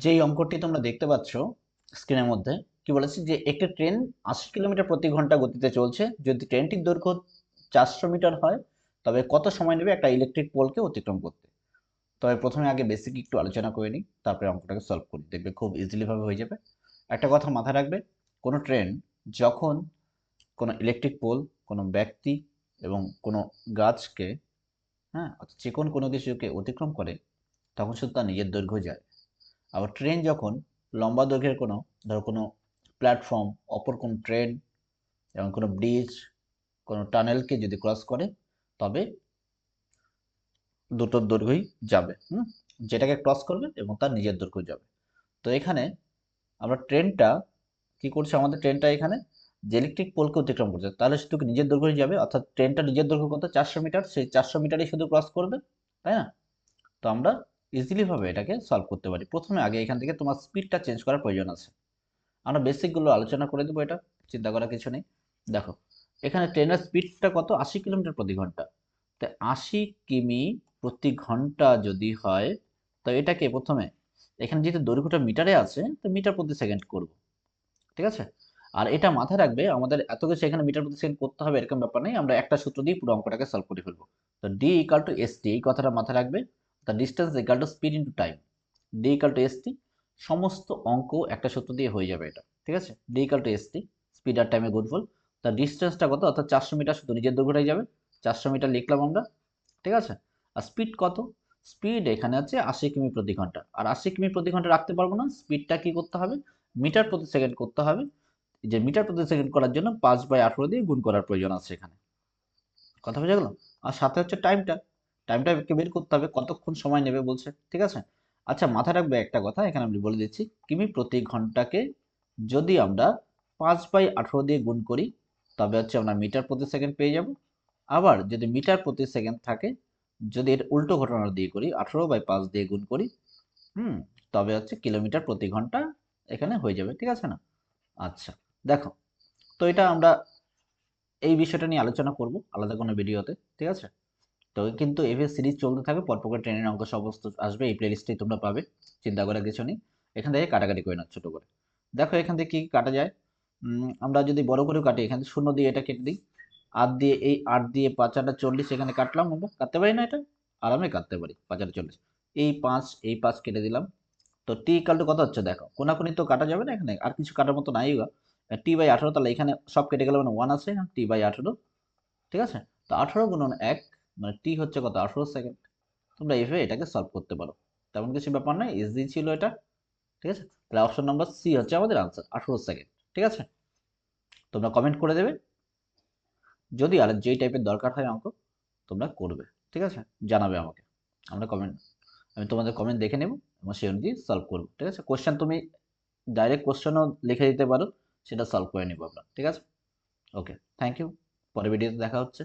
যেই অঙ্কটি তোমরা দেখতে পাচ্ছ স্ক্রিনের মধ্যে, কি বলেছে যে একটি ট্রেন আশি কিলোমিটার প্রতি ঘণ্টা গতিতে চলছে। যদি ট্রেনটির দৈর্ঘ্য চারশো মিটার হয়, তবে কত সময় নেবে একটা ইলেকট্রিক পোলকে অতিক্রম করতে? তবে প্রথমে আগে বেসিক একটু আলোচনা করে নিই, তারপরে অঙ্কটাকে সলভ করি। দেখবে খুব ইজিলিভাবে হয়ে যাবে। একটা কথা মাথায় রাখবে, কোনো ট্রেন যখন কোনো ইলেকট্রিক পোল কোনো ব্যক্তি এবং কোনো গাছকে হ্যাঁ যে কোনো কোনো কিছুকে অতিক্রম করে, তখন শুধু তার নিজের দৈর্ঘ্য যায়। আবার ট্রেন যখন লম্বা দৈর্ঘ্যের কোনো, ধরো কোনো প্ল্যাটফর্ম অপর কোনো ট্রেন এবং কোনো ব্রিজ কোনো টানেলকে যদি ক্রস করে, তবে দুটোর দৈর্ঘ্যই যাবে, হুম? যেটাকে ক্রস করবে এবং তার নিজের দৈর্ঘ্য যাবে। তো এখানে আমরা ট্রেনটা কি করছে? আমাদের ট্রেনটা এখানে যে ইলেকট্রিক পোলকে অতিক্রম করছে, তাহলে শুধু নিজের দৈর্ঘ্যই যাবে, অর্থাৎ ট্রেনটা নিজের দৈর্ঘ্য কত? চারশো মিটার সেই চারশো মিটারই শুধু ক্রস করবে, তাই না? তো আমরা ইজিলি ভাবে এটাকে সলভ করতে পারি। প্রথমে আগে এখান থেকে তোমার স্পিডটা চেঞ্জ করার প্রয়োজন আছে। আমরা বেসিকগুলো আলোচনা করে দেবো এটা, চিন্তা করার কিছু নেই। দেখো, এখানে ট্রেনের স্পিডটা কত? আশি কিলোমিটার প্রতি ঘণ্টা। তো আশি কিমি প্রতি ঘণ্টা যদি হয়, তো এটাকে প্রথমে? এখানে যেহেতু দৈর্ঘ্যটা মিটারে আছে, তো মিটার প্রতি সেকেন্ড করব। ঠিক আছে? আর এটা মাথায় রাখবে, আমাদের এত কিছু এখানে মিটার প্রতি সেকেন্ড করতে হবে, এরকম ব্যাপার নেই। আমরা একটা সূত্র দিয়ে পুরো অঙ্কটাকে সলভ করে ফেলব। তো D equal to S T এই কথাটা মাথায় রাখবে। The distance equal to speed into time D equal to S T সমস্ত অঙ্ক একটা সূত্র দিয়ে হয়ে যাবে এটা, ঠিক আছে? D equal to S T speed আর টাইমে গুডফুল তার ডিস্টেন্সটা কত? অর্থাৎ চারশো মিটার শুধু নিজের দৈর্ঘ্যটাই যাবে। চারশো মিটার লিখলাম আমরা, ঠিক আছে? আর স্পিড কত? স্পিড এখানে আছে আশি কিমি প্রতি ঘণ্টা। আর আশি কিমি প্রতি ঘণ্টা রাখতে পারব না স্পিডটা কি করতে হবে? মিটার প্রতি সেকেন্ড করতে হবে। যে মিটার প্রতি সেকেন্ড করার জন্য পাঁচ বাই আঠেরো দিয়ে গুণ করার প্রয়োজন আছে এখানে। কথা বোঝা গেল? আর সাথে হচ্ছে টাইমটা টাইমটা বের করতে হবে, কতক্ষণ সময় নেবে বলছে, ঠিক আছে? আচ্ছা মাথায় রাখবে একটা কথা, এখানে আমি বলে দিচ্ছি। কিমি প্রতি ঘন্টাকে যদি আমরা পাঁচ বাই আঠেরো দিয়ে গুণ করি, তবে হচ্ছে আমরা মিটার প্রতি সেকেন্ড পেয়ে যাব। আবার যদি মিটার প্রতি সেকেন্ড থাকে, যদি এর উল্টো ঘটনা দিয়ে করি, আঠেরো বাই পাঁচ দিয়ে গুণ করি, হুম, তবে হচ্ছে কিলোমিটার প্রতি ঘণ্টা এখানে হয়ে যাবে, ঠিক আছে না? আচ্ছা দেখো, তো এটা আমরা এই বিষয়টা নিয়ে আলোচনা করব, আলাদা কোনো ভিডিওতে, ঠিক আছে? তো কিন্তু এভাবে সিরিজ চলতে থাকবে, পরপর ট্রেনের অঙ্ক সমস্ত আসবে, এই প্লেলিস্টেই তোমরা পাবে, চিন্তা করার কিছু নেই। এখান থেকে কাটাকাটি করে না ছোটো করে। দেখো এখান থেকে কী কাটা যায়। আমরা যদি বড় করেও কাটি, এখানে শূন্য দিয়ে এটা কেটে দিই। আট দিয়ে, এই আট দিয়ে পাঁচ আটটা চল্লিশ এখানে কাটলাম আমরা। কাটতে পারি না এটা? আরামে কাটতে পারি পাঁচ আটটা চল্লিশ। এই পাঁচ এই পাঁচ কেটে দিলাম। তো টি ইকালটা কত হচ্ছে দেখো? কোনাকুনি তো কাটা যাবে না এখানে? আর কিছু কাটার মতো নাই টি বাই আঠেরো, তাহলে এখানে সব কেটে গেলে মানে ওয়ান আছে টি বাই আঠেরো। ঠিক আছে? তো আঠেরো গুণন এক মানে টি হচ্ছে কত? আঠেরো সেকেন্ড তোমরা এইভাবে এটাকে সলভ করতে পারো। তেমন কিছু ব্যাপার নয় ইজি ছিল এটা, ঠিক আছে? তাহলে অপশন নাম্বার সি হচ্ছে আমাদের আনসার আঠেরো সেকেন্ড ঠিক আছে? তোমরা কমেন্ট করে দেবে। যদি আর যেই টাইপের দরকার হয় অঙ্ক, তোমরা করবে, ঠিক আছে? জানাবে আমাকে। আমরা কমেন্ট আমি তোমাদের কমেন্ট দেখে নেব এবং সেই অনুযায়ী সলভ করব, ঠিক আছে? কোশ্চেন তুমি ডাইরেক্ট কোশ্চেনও লিখে দিতে পারো, সেটা সলভ করে নেব আমরা, ঠিক আছে? ওকে থ্যাংক ইউ পরের ভিডিওতে দেখা হচ্ছে।